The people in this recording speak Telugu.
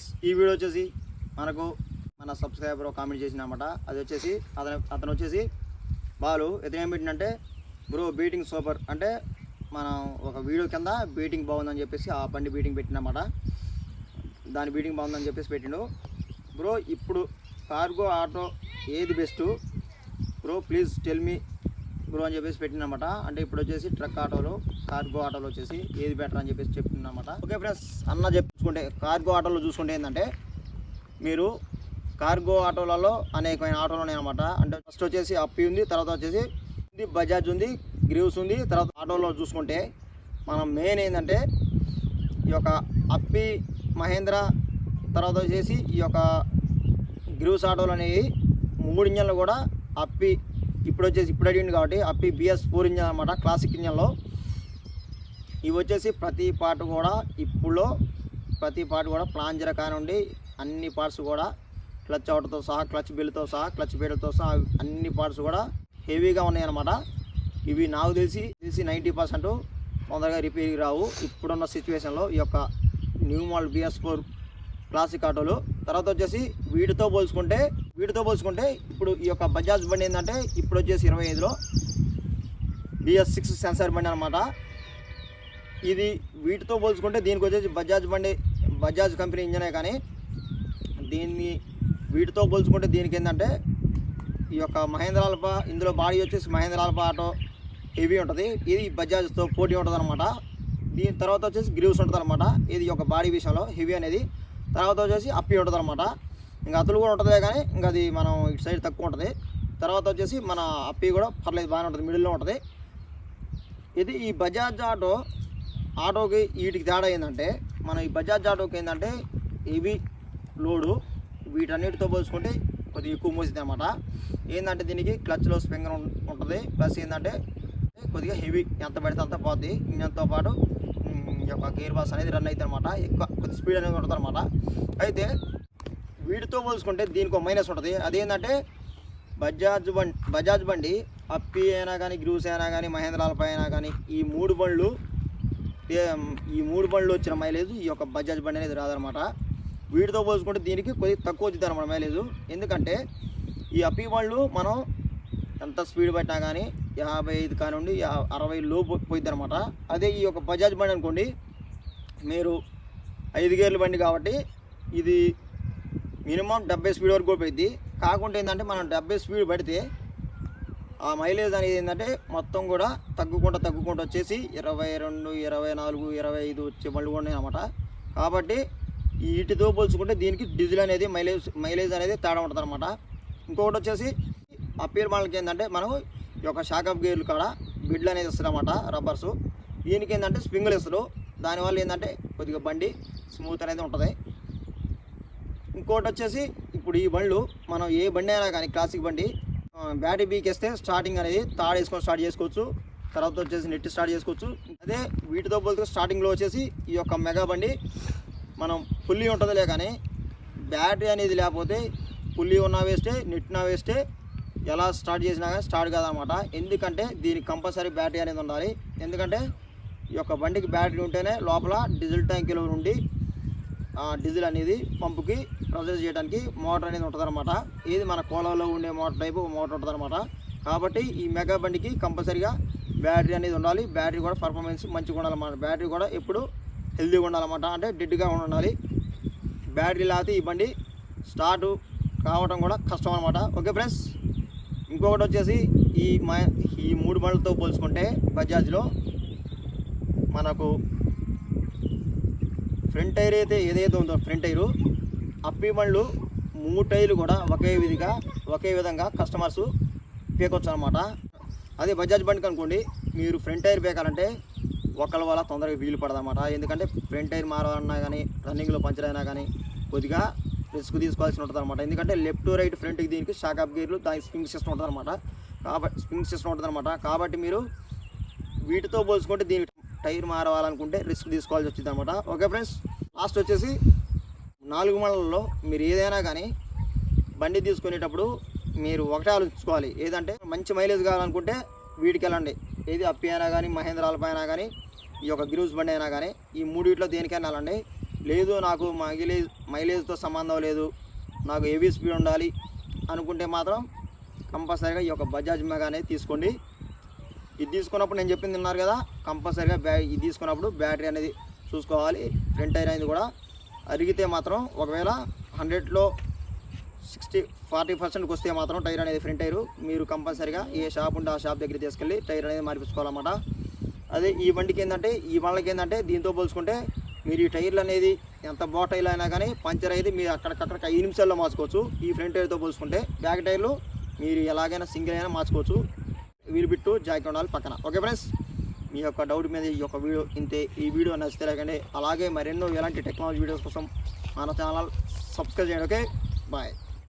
ఫ్రెండ్స్ ఈ వీడియో వచ్చేసి మనకు మన సబ్స్క్రైబర్ కామెంట్ చేసినమాట అది వచ్చేసి అతను అతను వచ్చేసి బాలు ఇతను ఏం బ్రో బీటింగ్ సూపర్. అంటే మనం ఒక వీడియో కింద బీటింగ్ బాగుందని చెప్పేసి ఆ బండి బీటింగ్ పెట్టినమాట దాని బీటింగ్ బాగుందని చెప్పేసి పెట్టిండు. బ్రో ఇప్పుడు కార్గో ఆటో ఏది best? Bro please tell me bro అని చెప్పేసి పెట్టినమాట అంటే ఇప్పుడు వచ్చేసి ట్రక్ ఆటోలో. కార్గో ఆటోలో వచ్చేసి ఏది బెటర్ అని చెప్పేసి చెప్తుందన్నమాట ఓకే ఫ్రెండ్స్ అన్న చెప్పుకుంటే కార్గో ఆటోలో చూసుకుంటే ఏంటంటే మీరు కార్గో ఆటోలలో అనేకమైన ఆటోలు ఉన్నాయి అనమాట అంటే ఫస్ట్ వచ్చేసి అప్పి ఉంది తర్వాత వచ్చేసి ఉంది బజాజ్ ఉంది గ్రీవ్స్ ఉంది తర్వాత ఆటోలో చూసుకుంటే మనం మెయిన్ ఏంటంటే ఈ యొక్క అప్పి మహేంద్ర తర్వాత వచ్చేసి ఈ యొక్క గ్రీవ్స్ ఆటోలు అనేవి మూడు ఇంజన్లు కూడా అప్పి ఇప్పుడు వచ్చేసి ఇప్పుడు అడిగింది కాబట్టి అప్పి బిఎస్ ఫోర్ ఇంజన్ అనమాట క్లాసిక్ ఇంజన్లో. ఇవి వచ్చేసి ప్రతి పార్ట్ కూడా ఇప్పుడు ప్రతి పార్ట్ కూడా ప్లాంజర్ కానివ్వండి అన్ని పార్ట్స్ కూడా క్లచ్ అవుట్తో సహా క్లచ్ బిల్తో సహా క్లచ్ బేల్తో సహా అన్ని పార్ట్స్ కూడా హెవీగా ఉన్నాయన్నమాట. ఇవి నాకు తెలిసి తెలిసి నైంటీ పర్సెంట్ తొందరగా రిపేర్ రావు. ఇప్పుడున్న సిచ్యువేషన్లో ఈ యొక్క new model BS four classic ఆటోలు తర్వాత వచ్చేసి వీటితో పోల్చుకుంటే వీటితో పోల్చుకుంటే ఇప్పుడు ఈ యొక్క బజాజ్ బండి ఏంటంటే ఇప్పుడు వచ్చేసి ఇరవై ఐదులో బిఎస్ సిక్స్ సెన్సార్ బండి అనమాట ఇది వీటితో పోల్చుకుంటే దీనికి వచ్చేసి బజాజ్ బండి బజాజ్ కంపెనీ ఇంజనే కానీ దీన్ని వీటితో పోల్చుకుంటే దీనికి ఏంటంటే ఈ యొక్క మహేంద్రాల్ప ఇందులో బాడీ వచ్చేసి మహేంద్రాల్ప ఆటో హెవీ ఉంటుంది. ఇది బజాజ్తో పోటీ ఉంటుంది అనమాట దీని తర్వాత వచ్చేసి గ్రీవ్స్ ఉంటుంది అనమాట ఇది ఒక బాడీ విషయంలో హెవీ అనేది. తర్వాత వచ్చేసి అప్పి ఉంటుంది అనమాట ఇంకా అతులు కూడా ఉంటుంది కానీ ఇంకా అది మనం ఇటు సైడ్ తక్కువ ఉంటుంది. తర్వాత వచ్చేసి మన అప్పి కూడా పర్లేదు బాగానే ఉంటుంది మిడిల్లో ఉంటుంది. ఇది ఈ బజాజ్ ఆటో ఆటోకి వీటికి తేడా ఏంటంటే మన ఈ బజాజ్ ఆటోకి ఏంటంటే హెవీ లోడు. వీటన్నిటితో పోల్చుకుంటే కొద్దిగా ఎక్కువ మోసింది అనమాట ఏంటంటే దీనికి క్లచ్లో స్ప్రింగర్ ఉంటుంది. ప్లస్ ఏంటంటే కొద్దిగా హెవీ ఎంత పడితే అంత పోద్ది. ఇంజన్తో పాటు యొక్క గేర్ బాస్ అనేది రన్ అవుతుంది అనమాట ఎక్కువ కొద్ది స్పీడ్ అనేది ఉంటుంది అనమాట అయితే వీటితో పోల్చుకుంటే దీనికి ఒక మైనస్ ఉంటుంది. అదేంటంటే బజాజ్ బండి బజాజ్ బండి అప్పి అయినా కానీ గ్రూస్ అయినా కానీ మహేంద్రాలపై అయినా కానీ ఈ మూడు బండ్లు ఈ మూడు బండ్లు వచ్చిన మైలేజ్ ఈ యొక్క బజాజ్ బండి అనేది రాదనమాట వీటితో పోల్చుకుంటే దీనికి కొద్దిగా తక్కువ వచ్చింది అనమాట మైలేజ్. ఎందుకంటే ఈ అప్పీ బండ్లు మనం ఎంత స్పీడ్ పెట్టినా కానీ యాభై ఐదు కానివ్వండి యా- అరవై లోపు పోయింది అనమాట అదే ఈ యొక్క బజాజ్ బండి అనుకోండి మీరు ఐదు గేర్ల బండి కాబట్టి ఇది మినిమం డెబ్బై స్పీడ్ వరకు పోయింది కాకుండా ఏంటంటే మనం డెబ్బై స్పీడ్ పడితే ఆ మైలేజ్ అనేది ఏంటంటే మొత్తం కూడా తగ్గుకుంటూ తగ్గుకుంటూ వచ్చేసి ఇరవై రెండు ఇరవై నాలుగు ఇరవై ఐదు వచ్చే బండ్లు కూడా అనమాట కాబట్టి వీటితో పోల్చుకుంటే దీనికి డీజిల్ అనేది మైలేజ్ మైలేజ్ అనేది తేడా ఉంటుంది అనమాట ఇంకొకటి వచ్చేసి ఆ పేరు వాళ్ళకి ఏంటంటే మనం ఈ యొక్క షాకప్ గేర్లు కాడ బిడ్లు అనేది ఇస్తారు రబ్బర్సు రబ్బర్స్. దీనికి ఏంటంటే స్ప్రింగులు ఇస్తారు దానివల్ల ఏంటంటే కొద్దిగా బండి స్మూత్ అనేది ఉంటుంది. ఇంకోటి వచ్చేసి ఇప్పుడు ఈ బండ్లు మనం ఏ బండి అయినా కానీ క్లాసిక్ బండి బ్యాటరీ బీకేస్తే స్టార్టింగ్ అనేది తాడు వేసుకొని స్టార్ట్ చేసుకోవచ్చు. తర్వాత వచ్చేసి నెట్ స్టార్ట్ చేసుకోవచ్చు. అదే వీటితో పోలితే స్టార్టింగ్లో వచ్చేసి ఈ యొక్క మెగా బండి మనం పుల్లి ఉంటుందిలే కానీ బ్యాటరీ అనేది లేకపోతే పుల్లి ఉన్నా వేస్తే నెట్టినా వేస్తే ఎలా స్టార్ట్ చేసినా కానీ స్టార్ట్ కాదనమాట. ఎందుకంటే దీనికి కంపల్సరీ బ్యాటరీ అనేది ఉండాలి. ఎందుకంటే ఈ యొక్క బండికి బ్యాటరీ ఉంటేనే లోపల డీజిల్ ట్యాంకులో ఉండి డీజిల్ అనేది పంపుకి ప్రొసెస్ చేయడానికి మోటార్ అనేది ఉంటుంది అనమాట ఇది మన కోలలో ఉండే మోటార్ టైపు మోటార్ ఉంటుంది అనమాట కాబట్టి ఈ మెగా బండికి కంపల్సరీగా బ్యాటరీ అనేది ఉండాలి. బ్యాటరీ కూడా పర్ఫార్మెన్స్ మంచిగా ఉండాలన్నమాట. బ్యాటరీ కూడా ఎప్పుడు హెల్తీగా ఉండాలన్నమాట. అంటే డెడ్గా ఉండాలి. బ్యాటరీ లేకపోతే ఈ బండి స్టార్ట్ కావడం కూడా కష్టం అనమాట ఓకే ఫ్రెండ్స్ ఇంకొకటి వచ్చేసి ఈ మా ఈ మూడు బండ్లతో పోల్చుకుంటే బజాజ్లో మనకు ఫ్రంట్ టైర్ అయితే ఏదైతే ఉందో ఫ్రంట్ టైరు అప్పి బండ్లు మూడు టైర్లు కూడా ఒకే విధిగా ఒకే విధంగా కస్టమర్స్ పీకొచ్చు అనమాట అదే బజాజ్ బండికి అనుకోండి మీరు ఫ్రంట్ టైర్ పీకాలంటే ఒకళ్ళ వల్ల తొందరగా వీలు పడదన్నమాట ఎందుకంటే ఫ్రంట్ టైర్ మారాలన్నా కానీ రన్నింగ్లో పంచర్ అయినా కానీ కొద్దిగా రిస్క్ తీసుకోవాల్సి ఉంటుంది అనమాట ఎందుకంటే లెఫ్ట్ రైట్ ఫ్రంట్కి దీనికి షాక్ అప్ గేర్లు దానికి స్ప్రింగ్ సిస్టమ్ ఉంటుంది అనమాట కాబట్టి స్ప్రింగ్ సిస్టమ్ ఉంటుంది అనమాట కాబట్టి మీరు వీటితో పోల్చుకుంటే దీనికి టైర్ మారవాలనుకుంటే రిస్క్ తీసుకోవాల్సి వచ్చింది అనమాట ఓకే ఫ్రెండ్స్ లాస్ట్ వచ్చేసి నాలుగు మండలంలో మీరు ఏదైనా కానీ బండి తీసుకునేటప్పుడు మీరు ఒకటే ఆలోచించుకోవాలి. ఏదంటే మంచి మైలేజ్ కావాలనుకుంటే వీటికి వెళ్ళండి ఏది అప్పి అయినా కానీ మహేంద్రాలపై అయినా కానీ ఈ యొక్క గిరూస్ బండి అయినా కానీ ఈ మూడిట్లో దేనికైనా వెళ్ళండి. లేదు నాకు మైలేజ్ మైలేజ్తో సంబంధం లేదు నాకు హెవీ స్పీడ్ ఉండాలి అనుకుంటే మాత్రం కంపల్సరీగా ఈ యొక్క బజాజ్ మెగా అనేది తీసుకోండి. ఇది తీసుకున్నప్పుడు నేను చెప్పింది ఉన్నారు కదా కంపల్సరీగా బ్యా ఇది తీసుకున్నప్పుడు బ్యాటరీ అనేది చూసుకోవాలి ఫ్రంట్ టైర్ అనేది కూడా. అరిగితే మాత్రం ఒకవేళ హండ్రెడ్లో సిక్స్టీ ఫార్టీ పర్సెంట్కి వస్తే మాత్రం టైర్ అనేది ఫ్రంట్ టైరు. మీరు కంపల్సరీగా ఏ షాప్ ఉంటే ఆ షాప్ దగ్గర తీసుకెళ్ళి టైర్ అనేది మార్పించుకోవాలన్నమాట. అదే ఈ బండికి ఏంటంటే ఈ బండ్లకి ఏంటంటే దీంతో పోల్చుకుంటే మీరు ఈ టైర్లు అనేది ఎంత బో టైర్లు అయినా కానీ పంచర్ అయితే మీరు అక్కడికక్కడికి ఐదు నిమిషాల్లో మార్చుకోవచ్చు. ఈ ఫ్రంట్ టైర్తో పోల్చుకుంటే బ్యాక్ టైర్లు మీరు ఎలాగైనా సింగిల్ అయినా మార్చుకోవచ్చు. వీలు బిట్టు జాకెట్ ఉండాలి పక్కన. ఓకే ఫ్రెండ్స్ మీ యొక్క డౌట్ మీద ఈ యొక్క వీడియో ఇంతే ఈ వీడియో నచ్చితే లేకండి అలాగే మరెన్నో ఎలాంటి టెక్నాలజీ వీడియోస్ కోసం మన ఛానల్ సబ్స్క్రైబ్ చేయండి ఓకే బాయ్